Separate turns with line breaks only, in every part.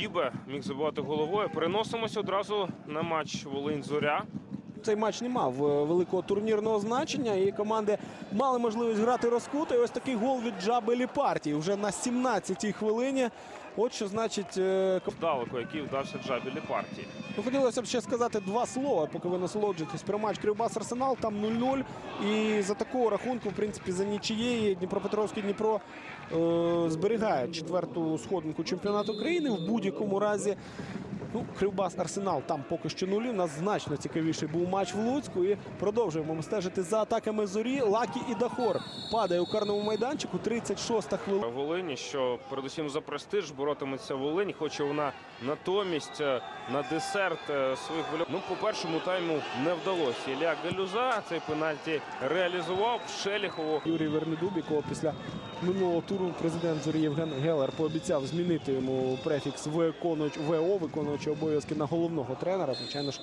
Дібе міг забивати головою. Переносимося одразу на матч Волинь-Зоря.
Цей матч не мав е, великого турнірного значення, і команди мали можливість грати розкуто. І ось такий гол від Джаби Ліпартії вже на 17-й хвилині. От що значить е,
Вдалеко, який вдався Джабілі партії.
Ну, хотілося б ще сказати два слова, поки ви насолоджуєтесь про матч Кривбас Арсенал. Там 0-0. І за такого рахунку, в принципі, за нічиєї Дніпропетровський Дніпро е, зберігає четверту сходинку чемпіонату України. В будь-якому разі. Ну, Кривбас Арсенал там поки що нулі. У нас значно цікавіший був матч в Луцьку. І продовжуємо ми стежити за атаками зорі. Лакі і Дахор падає у карному майданчику. 36-та хвилина.
Волині, що передусім за престиж боротиметься Волинь. Хоче вона натомість е, на десерт е, своїх болів. Ну, по першому тайму не вдалося. Ілля Галюза цей пенальті реалізував Шеліхову.
Юрій Вернедуб, якого після минулого туру президент Зорі Євген Гелер пообіцяв змінити йому префікс виконувач ВО, виконуючи обов'язки на головного тренера. Звичайно ж,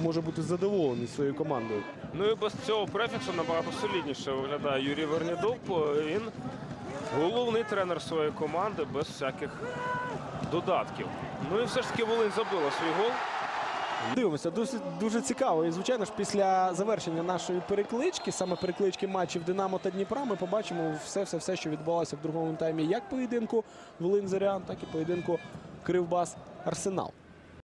може бути задоволений своєю командою.
Ну і без цього префіксу набагато солідніше виглядає Юрій Вернідуб. Він головний тренер своєї команди без всяких додатків. Ну і все ж таки Волинь забила свій гол.
Дивимося, досить дуже цікаво. І звичайно ж, після завершення нашої переклички, саме переклички матчів Динамо та Дніпра, ми побачимо все, все, все, що відбувалося в другому таймі, як поєдинку Волинь Зорян, так і поєдинку Кривбас Арсенал.